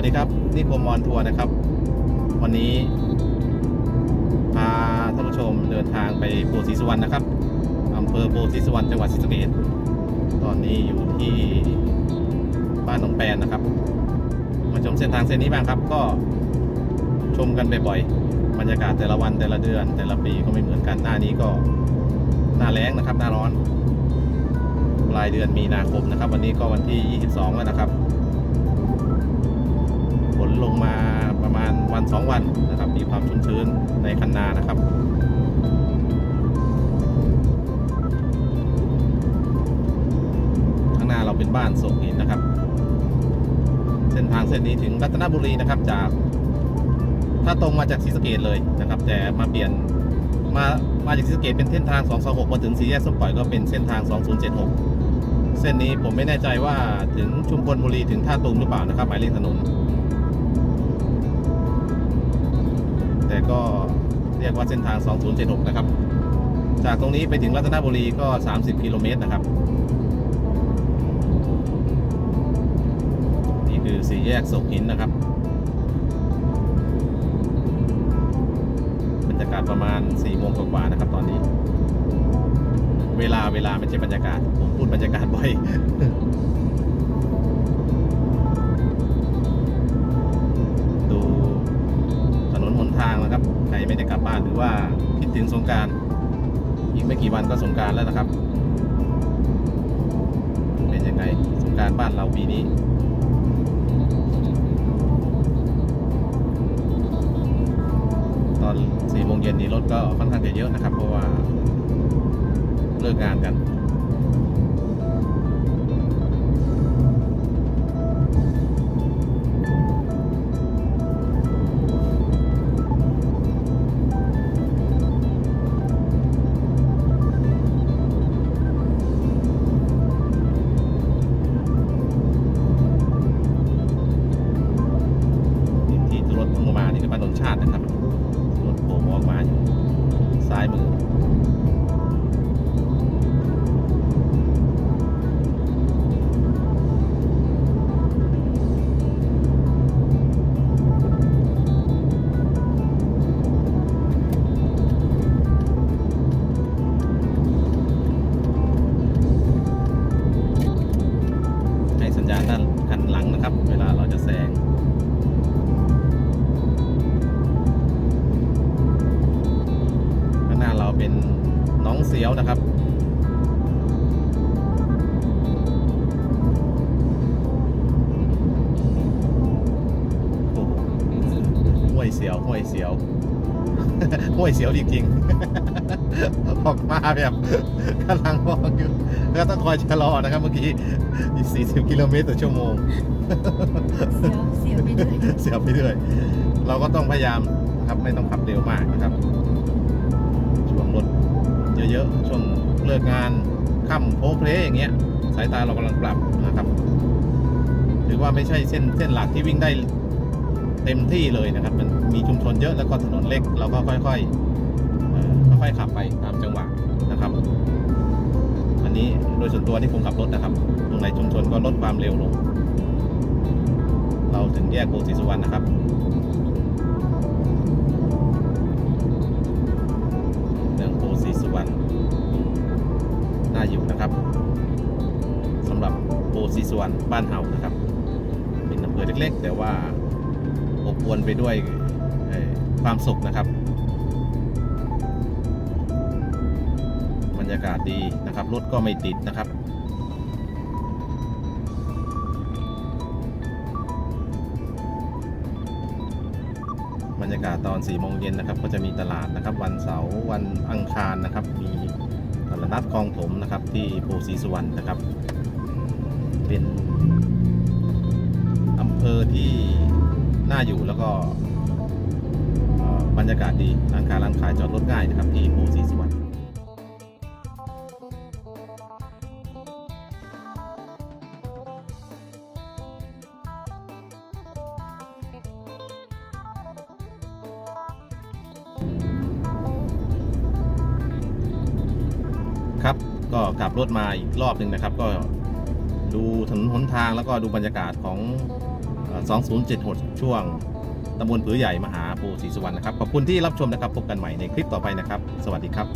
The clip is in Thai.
วัสดีครับ นี่โคมอนทัวร์นะครับ วันนี้พาท่านผู้ชมเดินทางไปโพธิสุวรรณนะครับอำเภอโพธิสุวรรณจังหวัดศรีสะเกษตอนนี้อยู่ที่บ้านหนองแปนนะครับ มาชมเส้นทางเส้นนี้บ้างครับ ก็ชมกันบ่อยๆบรรยากาศแต่ละวันแต่ละเดือน แต่ละปีก็ไม่เหมือนกันหน้านี้ก็หน้าแล้งนะครับ หน้าร้อน ปลายเดือนมีนาคมนะครับ วันนี้ก็วันที่ 22 แล้วนะครับ นลงมาประมาณวันสองวันนะครับ มีความชุ่มชื้นในคันนานะครับข้างหน้าเราเป็นบ้านโศกหินนะครับ เส้นทางเส้นนี้ถึงรัตนบุรีนะครับจาก ถ้าตรงมาจากศรีสะเกดเลยนะครับ แต่มาเปลี่ยนมามาจากศรีสะเกดเป็นเส้นทาง 226 มาถึงสี่แยกส้มปล่อยก็เป็นเส้นทาง 2076 เส้นนี้ผมไม่แน่ใจว่าถึงชุมพลบุรีถึงท่าตูมหรือเปล่านะครับหมายเลขถนน แต่ก็เรียกว่าเส้นทาง 2076 นะครับ จากตรงนี้ไปถึงรัตนบุรีก็ 30 กิโลเมตรนะครับ นี่คือสี่แยกศกหินนะครับ บรรยากาศประมาณ4โมงกว่าๆนะครับตอนนี้ เวลาเวลาไม่ใช่บรรยากาศ ผมพูดบรรยากาศบ่อย ใครไม่ได้กลับบ้านหรือว่าคิดถึงสงการอีกไม่กี่วันก็สงการแล้วนะครับ เป็นยังไงสงการบ้านเราปีนี้ตอนสี่โมงเย็นนี้รถก็ค่อนข้างจะเยอะนะครับ เพราะว่าเลิกงานกัน ให้าณด้านคันหลังนะครับ เวลาเราจะแซงข้างหน้าเราเป็นน้องเสียวนะครับโอ้โหห้วยเสียวห้วยเสียวห้วยเสียวจริงๆ ออกมาแบบกำลังมองอยู่แล้วต้องคอยชะลอนะครับเมื่อกี้อีก40 กิโลเมตรต่อชั่วโมง เสียวเสียวไปด้วยเสียไปเรื่อยเราก็ต้องพยายามนะครับไม่ต้องขับเร็วมากนะครับ ช่วงรถเยอะๆช่วงเลิกงานค่ำโพเพลอย่างเงี้ย สายตาเรากำลังปรับนะครับถือว่าไม่ใช่เส้นเส้นหลักที่วิ่งได้เต็มที่เลยนะครับ มันมีชุมชนเยอะแล้วก็ถนนเล็กเราก็ค่อยๆเอ่อ ค่อยๆขับไปตามจังหวะนะครับอันนี้โดยส่วนตัวที่ผมขับรถนะครับ ตรงไหนชุมชนก็ลดความเร็วลง เราถึงแยกโพธิสุวรรณนะครับเมืองโพธิสุวรรณน่าอยู่นะครับสำหรับโพธิสุวรรณบ้านเฮานะครับ เป็นอำเภอเล็กๆ แต่ว่าอบอวลไปด้วยความสุขนะครับ รรยากาศดีนะครับ รถก็ไม่ติดนะครับ บรรยากาศตอน4โมงเย็นนะครับ ก็จะมีตลาดนะครับ วันเสาร์วันอังคารนะครับ มีตลาดนัดคลองถมนะครับที่โพสีสุวรรณนะครับ เป็นอำเภอที่น่าอยู่แล้วก็บรรยากาศดีร้านค้าร้านขายจอดรถง่ายนะครับที่โพสีสุวรรณ ก็กลับรถมาอีกรอบหนึ่งนะครับ ก็ดูถนนหนทางแล้วก็ดูบรรยากาศของอเอ่อ2076 ช่วงตำบลผือใหญ่ มหาปูศรีสุวรรณนะครับ ขอบคุณที่รับชมนะครับ พบกันใหม่ในคลิปต่อไปนะครับ สวัสดีครับ